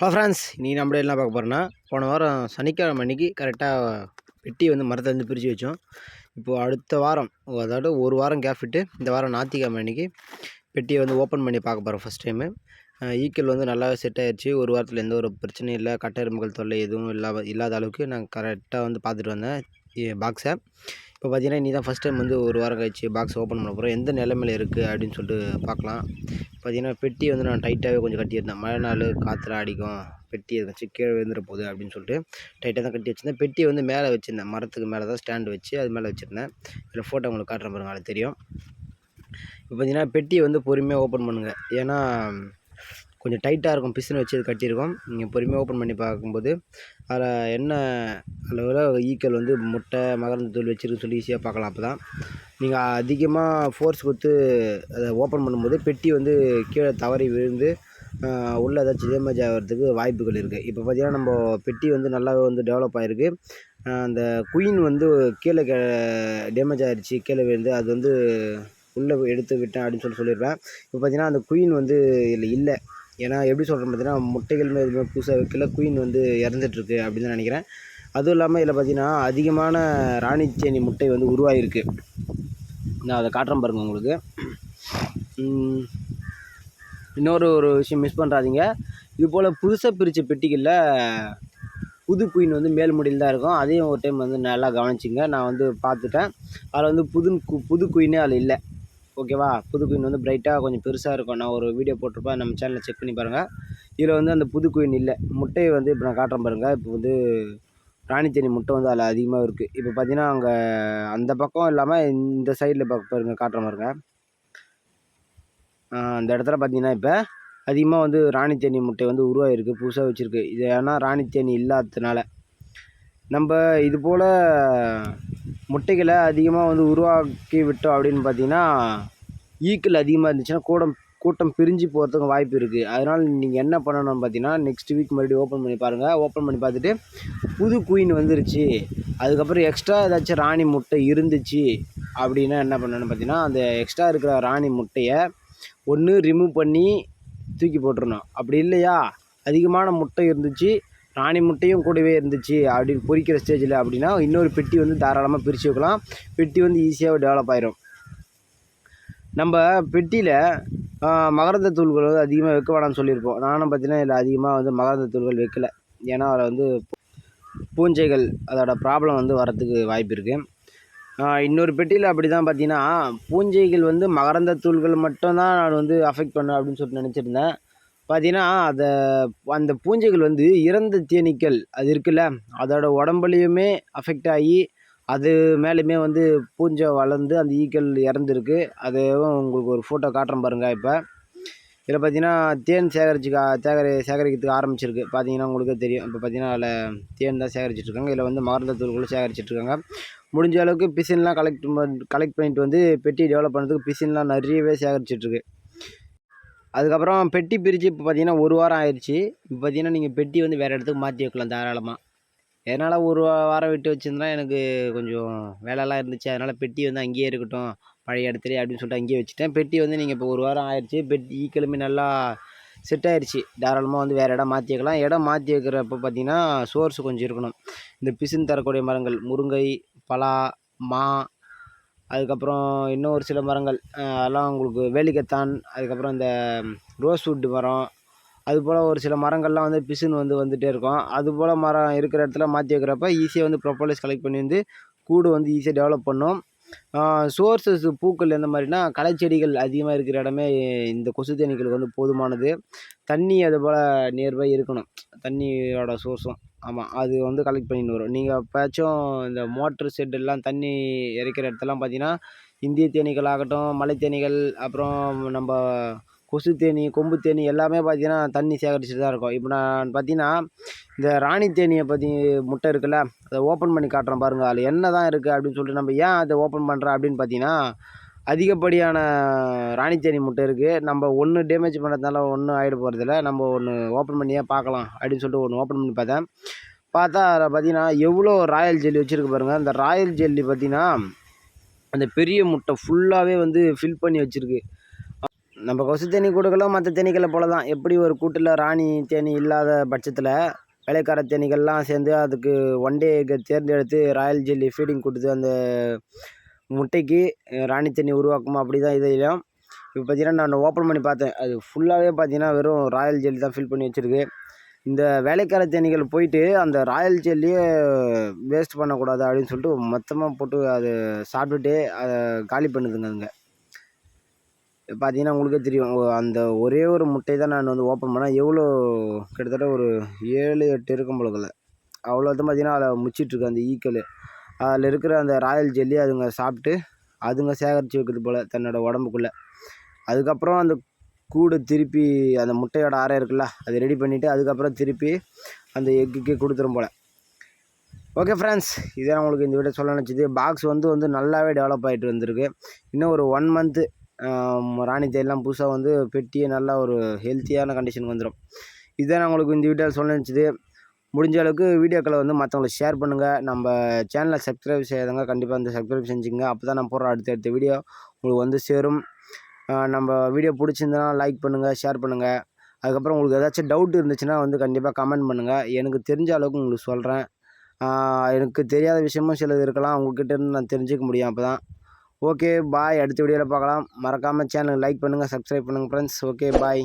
Hello friends நீ நம்ம என்ன பார்க்க போகிறோன்னா போன வாரம் சனிக்கிழமை அன்னைக்கு கரெக்டாக பெட்டி வந்து மரத்துலேருந்து பிரித்து வச்சோம். இப்போது அடுத்த வாரம் அதாவது ஒரு வாரம் கேப் விட்டு இந்த வாரம் ஞாயிற்றுக்கிழமை அன்னைக்கு பெட்டியை வந்து ஓப்பன் பண்ணி பார்க்க போகிறோம் ஃபஸ்ட் டைமு ஈக்கிள் வந்து நல்லாவே செட் ஆகிடுச்சு ஒரு வாரத்தில் எந்த ஒரு பிரச்சனையும் இல்லை. கட்டெரும்புகள் தொல்லை எதுவும் இல்லாத இல்லாத அளவுக்கு நான் கரெக்டாக வந்து பார்த்துட்டு வந்தேன். பாக்ஸை இப்போ பார்த்தீங்கன்னா நீ தான் ஃபஸ்ட் டைம் வந்து ஒரு வாரம் கழிச்சு பாக்ஸ் ஓப்பன் பண்ண போகிறோம் எந்த நிலைமையில் இருக்குது அப்படின்னு சொல்லிட்டு பார்க்கலாம். பார்த்தீங்கன்னா பெட்டி வந்து நான் டைட்டாகவே கொஞ்சம் கட்டியிருந்தேன் மழை நாள் காற்றுல அடிக்கும். பெட்டி எதாச்சும் கீழே விழுந்துட போகுது அப்படின்னு சொல்லிட்டு டைட்டாக தான் கட்டி வச்சுருந்தேன். பெட்டி வந்து மேலே வச்சுருந்தேன். மரத்துக்கு மேலே தான் ஸ்டாண்டு வச்சு அது மேலே வச்சுருந்தேன். இதில் ஃபோட்டோ உங்களுக்கு காட்டுறேன் பாருங்க அது தெரியும். இப்போ பார்த்தீங்கன்னா பெட்டியை வந்து பொறுமையாக ஓப்பன் பண்ணுங்கள் ஏன்னா கொஞ்சம் டைட்டாக இருக்கும் பிசுன்னு வச்சு கட்டியிருக்கோம். நீங்கள் பொறுமையாக ஓப்பன் பண்ணி பார்க்கும்போது அதில் என்ன அளவில் ஈக்கள் வந்து முட்டை மகரந்த தூள் வச்சிருக்கு சொல்லி ஈஸியாக பார்க்கலாம் அப்போ தான் நீங்கள் அதிகமாக ஃபோர்ஸ் கொடுத்து அதை ஓப்பன் பண்ணும்போது பெட்டி வந்து கீழே தவறி விழுந்து உள்ளே ஏதாச்சும் டேமேஜ் ஆகிறதுக்கு வாய்ப்புகள் இருக்குது இப்போ பார்த்தீங்கன்னா நம்ம பெட்டி வந்து நல்லாவே வந்து டெவலப் ஆகிருக்கு அந்த குயின் வந்து கீழே டேமேஜ் ஆகிடுச்சு கீழே விழுந்து அது வந்து உள்ளே எடுத்து விட்டேன் அப்படின்னு சொல்லி சொல்லியிருப்பேன் இப்போ பார்த்தீங்கன்னா அந்த குயின் வந்து இதில் இல்லை. ஏன்னா எப்படி சொல்கிறேன் பார்த்தீங்கன்னா முட்டைகள் எதுவுமே புதுசாக வைக்கல குயின் வந்து இறந்துட்டுருக்கு அப்படின்னு தான் நினைக்கிறேன். அதுவும் இல்லாமல் இதில் பார்த்தீங்கன்னா அதிகமான ராணிச்சேனி முட்டை வந்து உருவாகிருக்கு நான் அதை காட்டுறேன் பாருங்கள் உங்களுக்கு. இன்னொரு ஒரு விஷயம் மிஸ் பண்ணுறாதீங்க இது போல் புதுசாக பிரித்த பெட்டிகளில் புது குயின் வந்து மேல் முடியில் தான் இருக்கும். அதையும் ஒரு டைம் வந்து நல்லா கவனிச்சிங்க. நான் வந்து பார்த்துட்டேன். அதில் வந்து புது கு- புது குயினே அதில் இல்லை. ஓகேவா? புது குயின் வந்து பிரைட்டாக கொஞ்சம் பெருசாக இருக்கும். நான் ஒரு வீடியோ போட்டிருப்பேன். நம்ம சேனலில் செக் பண்ணி பாருங்கள் இதில் வந்து அந்த புது குயின் இல்லை. முட்டையை வந்து இப்போ நான் காட்டுறேன் பாருங்கள் இப்போ வந்து ராணித்தேனி முட்டை வந்து அதில் அதிகமாக இருக்குது இப்போ பார்த்தீங்கன்னா அங்கே அந்த பக்கம் இல்லாமல் இந்த சைடில் பார்க்க பாருங்க காட்டுற பாருங்கள் அந்த இடத்துல பார்த்தீங்கன்னா இப்போ அதிகமாக வந்து ராணித்தேனி முட்டை வந்து உருவாகிருக்கு புதுசாக வச்சுருக்கு. இது ஏன்னா ராணித்தேனி இல்லாததுனால. நம்ம இது போல் முட்டைகளை அதிகமாக வந்து உருவாக்கி விட்டோம் அப்படின்னு பார்த்தீங்கன்னா ஈக்கள் அதிகமாக இருந்துச்சுன்னா கூடம் கூட்டம் பிரிஞ்சு போகிறதுக்கு வாய்ப்பு இருக்குது அதனால் நீங்கள் என்ன பண்ணணும்னு பார்த்தீங்கன்னா நெக்ஸ்ட் வீக் மறுபடியும் ஓப்பன் பண்ணி பாருங்கள் ஓப்பன் பண்ணி பார்த்துட்டு புது குயின் வந்துருச்சு. அதுக்கப்புறம் எக்ஸ்ட்ரா ஏதாச்சும் ராணி முட்டை இருந்துச்சு அப்படின்னா என்ன பண்ணணும்னு பார்த்தீங்கன்னா அந்த எக்ஸ்ட்ரா இருக்கிற ராணி முட்டையை ஒன்று ரிமூவ் பண்ணி தூக்கி போட்டுறணும். அப்படி இல்லையா? அதிகமான முட்டை இருந்துச்சு. ராணி முட்டையும் கூடவே இருந்துச்சு அப்படின்னு பொரிக்கிற ஸ்டேஜில் அப்படின்னா இன்னொரு பெட்டி வந்து தாராளமாக பிரித்து வைக்கலாம். பெட்டி வந்து ஈஸியாக டெவலப் ஆயிரும். நம்ம பெட்டியில் மகரந்த தூள்கள் வந்து அதிகமாக வைக்க வேணாம்னு சொல்லியிருப்போம். நானும் பார்த்தீங்கன்னா இதில் அதிகமாக வந்து மகரந்த தூள்கள் வைக்கல. ஏன்னா அதில் வந்து பூஞ்சைகள் அதோட ப்ராப்ளம் வந்து வரத்துக்கு வாய்ப்பு இருக்குது இன்னொரு பெட்டியில் அப்படி தான் பார்த்தீங்கன்னா பூஞ்சைகள் வந்து மகரந்த தூள்கள் மட்டும்தான் நான் வந்து அஃபெக்ட் பண்ணேன் அப்படின்னு சொல்லிட்டு நினச்சிருந்தேன். பார்த்தீங்கன்னா அதை அந்த பூஞ்சைகள் வந்து இறந்த தேனீக்கள் அது இருக்குல்ல அதோட உடம்புலையுமே அஃபெக்ட் ஆகி அது மேலேயுமே வந்து பூஞ்சை வளர்ந்து அந்த ஈக்கள் இறந்துருக்கு. அதுவும் உங்களுக்கு ஒரு ஃபோட்டோ காட்டுறேன் பாருங்கள் இப்போ. இதில் பார்த்தீங்கன்னா தேன் சேகரிச்சு சேகரி சேகரிக்கிறதுக்கு ஆரம்பிச்சிருக்கு. பார்த்தீங்கன்னா உங்களுக்கே தெரியும். இப்போ பார்த்தீங்கன்னா அதில் தேன் தான் சேகரிச்சிட்ருக்காங்க. இதில் வந்து மகரந்த தூள்களும் சேகரிச்சிட்ருக்காங்க. முடிஞ்ச அளவுக்கு பிசின்லாம் கலெக்ட் கலெக்ட் பண்ணிட்டு வந்து பெட்டி டெவலப் பண்ணுறதுக்கு பிசின்லாம் நிறையவே சேகரிச்சிட்ருக்கு. அதுக்கப்புறம் பெட்டி பிரித்து இப்போ பார்த்தீங்கன்னா ஒரு வாரம் ஆயிடுச்சு. இப்போ பார்த்தீங்கன்னா நீங்கள் பெட்டி வந்து வேறு இடத்துக்கு மாற்றி வைக்கலாம் தாராளமாக எதனால் ஒரு வாரம் விட்டு வச்சுருந்தா எனக்கு கொஞ்சம் வேலைலாம் இருந்துச்சு. அதனால் பெட்டி வந்து அங்கேயே இருக்கட்டும். பழைய இடத்துல அப்படின்னு சொல்லிட்டு அங்கேயே வச்சுட்டேன். பெட்டி வந்து நீங்கள் இப்போ ஒரு வாரம் ஆயிடுச்சு. பெட்டி ஈக்களுமே நல்லா செட் ஆயிடுச்சு தாராளமாக வந்து வேறு இடம் மாற்றி வைக்கலாம். இடம் மாற்றி வைக்கிறப்ப பார்த்தீங்கன்னா சோர்ஸ் கொஞ்சம் இருக்கணும். இந்த பிசின் தரக்கூடிய மரங்கள் முருங்கை பலா மா அதுக்கப்புறம் இன்னும் ஒரு சில மரங்கள் அதெல்லாம் உங்களுக்கு வேலிக்கத்தான் அதுக்கப்புறம் இந்த ரோஸ்வுட் மரம் அதுபோல் ஒரு சில மரங்கள்லாம் வந்து பிசுன்னு வந்து வந்துகிட்டே இருக்கும். அதுபோல் மரம் இருக்கிற இடத்துல மாற்றி வைக்கிறப்ப ஈஸியாக வந்து ப்ரொப்போலிஸ் கலெக்ட் பண்ணி வந்து கூடு வந்து ஈஸியாக டெவலப் பண்ணும். சோர்சஸ் பூக்கள் எந்த மாதிரினா களைச்செடிகள் அதிகமாக இருக்கிற இடமே இந்த கொசு தேனீக்களுக்கு வந்து போதுமானது. தண்ணி அது போல் நியர்பை இருக்கணும். தண்ணியோட சோர்ஸும் ஆமாம் அது வந்து கலெக்ட் பண்ணின்னு வரும். நீங்கள் எப்போயாச்சும் இந்த மோட்ரு செட்டெல்லாம் தண்ணி இறைக்கிற இடத்துலலாம் பார்த்தீங்கன்னா இந்திய தேனீக்கள் ஆகட்டும் மலை தேனீக்கள் அப்புறம் நம்ம கொசு தேனி கொம்பு தேனி எல்லாமே பார்த்தீங்கன்னா தண்ணி சேகரிச்சுட்டு தான் இருக்கும். இப்போ நான் பார்த்தீங்கன்னா இந்த ராணி தேனியை பற்றி முட்டை இருக்குல்ல அதை ஓப்பன் பண்ணி காட்டுறேன் பாருங்கள் அதில் என்ன தான் இருக்குது அப்படின்னு சொல்லிட்டு நம்ம ஏன் அதை ஓப்பன் பண்ணுறோம் அப்படின்னு பார்த்தீங்கன்னா அதிகப்படியான ராணி தேனி முட்டை இருக்குது நம்ம ஒன்று டேமேஜ் பண்ணுறதுனால ஒன்றும் ஆகிட போகிறதில்ல நம்ம ஒன்று ஓப்பன் பண்ணியே பார்க்கலாம் அப்படின்னு சொல்லிட்டு ஒன்று ஓப்பன் பண்ணி பார்த்தேன். பார்த்தா அதில் பார்த்தீங்கன்னா எவ்வளோ ராயல் ஜெல்லி வச்சுருக்கு பாருங்கள் அந்த ராயல் ஜெல்லி பார்த்தீங்கன்னா அந்த பெரிய முட்டை ஃபுல்லாகவே வந்து ஃபில் பண்ணி வச்சுருக்கு. நம்ம கொசு தேனி கூடுகளும் மற்ற தேனீக்களை போல தான் எப்படி ஒரு கூட்டில் ராணி தேனி இல்லாத பட்சத்தில் வேலைக்கார தேனீகள்லாம் சேர்ந்து அதுக்கு ஒன் டே தேர்ந்தெடுத்து ராயல் ஜெல்லி ஃபீடிங் கொடுத்து அந்த முட்டைக்கு ராணி தேனி உருவாக்குமா அப்படி தான் இதையும் இப்போ பார்த்தீங்கன்னா நான் ஓப்பன் பண்ணி பார்த்தேன். அது ஃபுல்லாகவே பார்த்தீங்கன்னா வெறும் ராயல் ஜெல்லி தான் ஃபில் பண்ணி வச்சுருக்கு. இந்த வேலைக்கார தேனீகள் போயிட்டு அந்த ராயல் ஜெல்லியே வேஸ்ட் பண்ணக்கூடாது அப்படின்னு சொல்லிட்டு மொத்தமாக போட்டு அது சாப்பிட்டுட்டு அதை காலி பண்ணுதுங்க அதுங்க பார்த்தீங்கன்னா உங்களுக்கே தெரியும். அந்த ஒரே ஒரு முட்டை தான் நான் வந்து ஓப்பன் பண்ணேன். எவ்வளோ? கிட்டத்தட்ட ஒரு ஏழு எட்டு இருக்கும் போலக்குள்ள அவ்வளோ தான் பார்த்தீங்கன்னா அதில் முச்சிட்ருக்கு அந்த ஈக்கள். அதில் இருக்கிற அந்த ராயல் ஜெல்லி அதுங்க சாப்பிட்டு அதுங்க சேகரித்து வைக்கிறது போல் தன்னோட உடம்புக்குள்ளே. அதுக்கப்புறம் அந்த கூடு திருப்பி அந்த முட்டையோட அறை இருக்குல்ல அது ரெடி பண்ணிவிட்டு அதுக்கப்புறம் திருப்பி அந்த எக்குக்கே கொடுத்துரும் போல். ஓகே ஃப்ரெண்ட்ஸ் இதான் உங்களுக்கு இந்த வீடியோ சொல்ல நினச்சிது. பாக்ஸ் வந்து வந்து நல்லாவே டெவலப் ஆகிட்டு வந்திருக்கு. இன்னும் ஒரு ஒன் மந்த்து ராணி தேயிலாம் புதுசாக வந்து பெட்டியே நல்லா ஒரு ஹெல்த்தியான கண்டிஷனுக்கு வந்துடும் இதுதான் நான் உங்களுக்கு இந்த வீடியோவில் சொல்ல நினச்சிது. முடிஞ்ச அளவுக்கு வீடியோக்களை வந்து மற்றவங்களுக்கு ஷேர் பண்ணுங்கள் நம்ம சேனலை சப்ஸ்கிரைப் செய்யாதவங்க கண்டிப்பாக வந்து சப்ஸ்கிரைப் செஞ்சுங்க அப்போ தான் நான் போடுற அடுத்தடுத்த வீடியோ உங்களுக்கு வந்து சேரும். நம்ம வீடியோ பிடிச்சிருந்தனா லைக் பண்ணுங்கள் ஷேர் பண்ணுங்கள் அதுக்கப்புறம் உங்களுக்கு ஏதாச்சும் டவுட் இருந்துச்சுன்னா வந்து கண்டிப்பாக கமெண்ட் பண்ணுங்கள் எனக்கு தெரிஞ்ச அளவுக்கு உங்களுக்கு சொல்கிறேன் எனக்கு தெரியாத விஷயமும் சிலது இருக்கலாம். உங்கள்கிட்ட இருந்து நான் தெரிஞ்சுக்க முடியும் அப்போ தான் ஓகே பாய். அடுத்த வீடியோவில் பார்க்கலாம். மறக்காமல் சேனல் லைக் பண்ணுங்கள் சப்ஸ்கிரைப் பண்ணுங்கள் ஃப்ரெண்ட்ஸ் ஓகே பாய்.